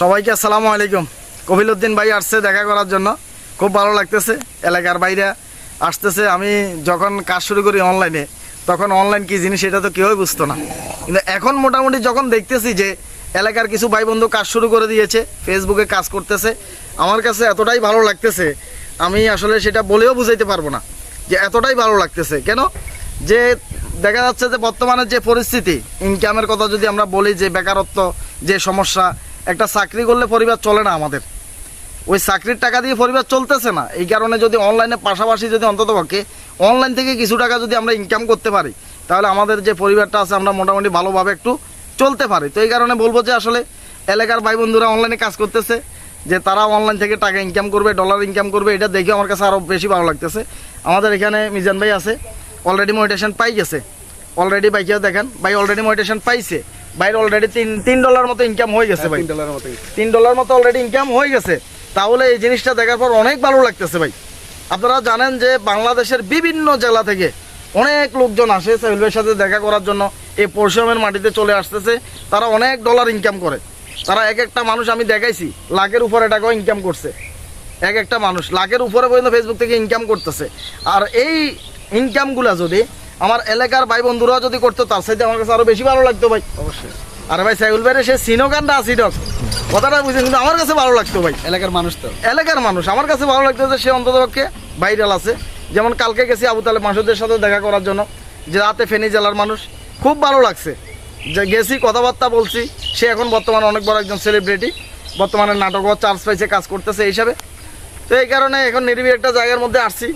সবাইকে আসসালামু আলাইকুম। কবিলউদ্দিন ভাই আসছে দেখা করার জন্য। খুব ভালো লাগতেছে, এলাকার বাইরে আসতেছে। আমি যখন কাজ শুরু করি অনলাইনে তখন অনলাইন কী জিনিস এটা তো কেউই বুঝতো না। কিন্তু এখন মোটামুটি যখন দেখতেছি যে এলাকার কিছু ভাই বন্ধু কাজ শুরু করে দিয়েছে ফেসবুকে কাজ করতেছে, আমার কাছে এতটাই ভালো লাগতেছে, আমি আসলে সেটা বলেও বুঝাইতে পারব না যে এতটাই ভালো লাগতেছে। কেন? যে দেখা যাচ্ছে যে বর্তমানে যে পরিস্থিতি ইনকামের কথা যদি আমরা বলি, যে বেকারত্ব, যে সমস্যা একটা চাকরি করলে পরিবার চলে না আমাদের। ওই চাকরির টাকা দিয়ে পরিবার চলতেছে না। এই কারণে যদি অনলাইনে পাশাপাশি যদি অন্তত পক্ষে অনলাইন থেকে কিছু টাকা যদি আমরা ইনকাম করতে পারি, তাহলে আমাদের যে পরিবারটা আছে আমরা মোটামুটি ভালোভাবে একটু চলতে পারি। তো এই কারণে বলব যে আসলে এলাকার ভাই বন্ধুরা অনলাইনে কাজ করতেছে, যে তারা অনলাইন থেকে টাকা ইনকাম করবে ডলার ইনকাম করবে, এটা দেখে আমার কাছে আরও বেশি ভালো লাগতেছে। আমাদের এখানে মিজান ভাই আছে অলরেডি মোটিভেশন পাই গেছে। অলরেডি বাইকেও দেখেন, ভাই অলরেডি মোটিভেশন পাইছে। ভাইয়ের অলরেডি তিন তিন ডলার মতো ইনকাম হয়ে গেছে ভাই। ডলারের মতো তিন ডলার মতো অলরেডি ইনকাম হয়ে গেছে। তাহলে এই জিনিসটা দেখার পর অনেক ভালো লাগতেছে ভাই। আপনারা জানেন যে বাংলাদেশের বিভিন্ন জেলা থেকে অনেক লোকজন আসে সাহিলের সাথে দেখা করার জন্য। এই পরশুরামের মাটিতে চলে আসতেছে। তারা অনেক ডলার ইনকাম করে। তারা এক একটা মানুষ আমি দেখাইছি লাখের উপরে টাকাও ইনকাম করছে। এক একটা মানুষ লাখের উপরে পর্যন্ত ফেসবুক থেকে ইনকাম করতেছে। আর এই ইনকামগুলা যদি আমার এলাকার ভাই বন্ধুরা যদি করতো তার সাথে আমার কাছে আরও বেশি ভালো লাগতো ভাই। অবশ্যই। আরে ভাই সাইকুল ভাইরে সে সিনোকান না সিডক কথাটা বুঝেন কিন্তু আমার কাছে ভালো লাগতো ভাই। এলাকার মানুষ তো। এলাকার মানুষ আমার কাছে ভালো লাগতো যে সে অন্ততপক্ষে ভাইরাল আছে। যেমন কালকে গেছি আবু তালে মাসুদের সাথে দেখা করার জন্য যে রাতে ফেনী জেলার মানুষ খুব ভালো লাগছে। যে গেছি কথাবার্তা বলছি সে এখন বর্তমানে অনেক বড় একজন সেলিব্রিটি বর্তমানে নাটকও চার্জ পাইছে কাজ করতেছে এই হিসাবে। তো এই কারণে এখন নিরিবি একটা জায়গার মধ্যে আসছি।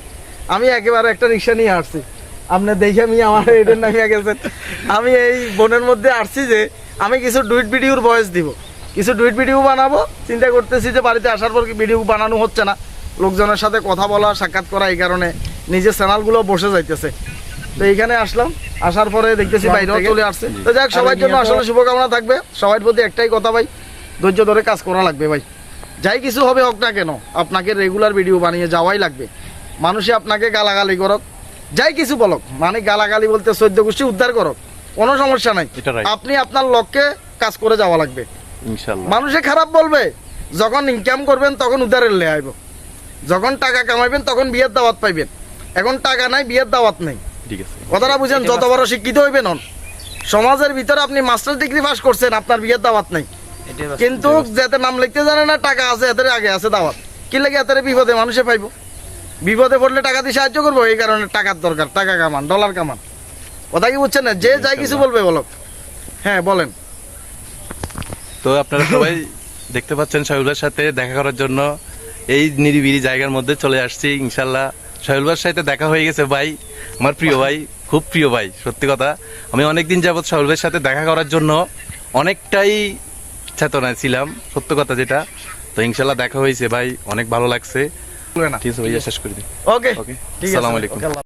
আমি একেবারে একটা রিক্সা নিয়ে আসছি। আপনি দেখে আমি আমার এদের নামিয়ে গেছেন আমি এই বনের মধ্যে আসছি যে আমি কিছু ডুইট ভিডিওর ভয়েস দিব। কিছু ডুইট ভিডিও বানাবো। চিন্তা করতেছি যে বাড়িতে আসার পর কি ভিডিও বানানো হচ্ছে না। লোকজনের সাথে কথা বলা সাক্ষাৎ করা এই কারণে নিজের চ্যানেলগুলো বসে যাইতেছে। তো এইখানে আসলাম। আসার পরে দেখতেছি বাইরেও চলে আসছে। তো যাক সবার জন্য আসলে শুভকামনা থাকবে। সবার প্রতি একটাই কথা ভাই ধৈর্য ধরে কাজ করা লাগবে ভাই। যাই কিছু হবে হোক না কেন আপনাকে রেগুলার ভিডিও বানিয়ে যাওয়াই লাগবে। মানুষে আপনাকে গালাগালি করক। যাই কিছু বলক মানে গালাগালি বলতে চৈদ্য গোষ্ঠী উদ্ধার করক কোনো সমস্যা নাই। আপনি আপনার লক্ষ্যে কাজ করে যাওয়া লাগবে। মানুষে খারাপ বলবে যখন ইনকাম করবেন তখন উদারের লে আইব। যখন টাকা কামাইবেন তখন বিয়ের দাওয়াত পাইবেন। এখন টাকা নাই বিয়ের দাওয়াত নেই। কথাটা বুঝেন যত বড় শিক্ষিত হইবেন হন। সমাজের ভিতরে আপনি মাস্টার ডিগ্রি পাস করছেন আপনার বিয়ের দাওয়াত নেই। কিন্তু যাতে নাম লিখতে জানে না টাকা আছে এদের আগে আছে দাওয়াত। কি লাগে এদের বিপদে মানুষে পাইব? বিপদে পড়লে টাকা দিয়ে সাহায্য করব, এই কারণে টাকার দরকার, টাকা কামান ডলার কামান। কথা কি বুঝছেন না? যে যাই কিছু বলবে বলো। হ্যাঁ বলেন। তো আপনারা সবাই দেখতে পাচ্ছেন সাহেবের সাথে দেখা করার জন্য এই নিরিবিলি জায়গার মধ্যে চলে আসছি ইনশাল্লাহ সাহেবের সাথে দেখা হয়ে গেছে ভাই, আমার প্রিয় ভাই, খুব প্রিয় ভাই, সত্যি কথা। আমি অনেকদিন যাবৎ শাহুলের সাথে দেখা করার জন্য অনেকটাই চেতনায় ছিলাম, সত্য কথা যেটা। তো ইনশাল্লাহ দেখা হয়েছে ভাই, অনেক ভালো লাগছে। না। ঠিক আছে ভাইয়া শেষ করে দিই। ওকে ওকে আসসালামু আলাইকুম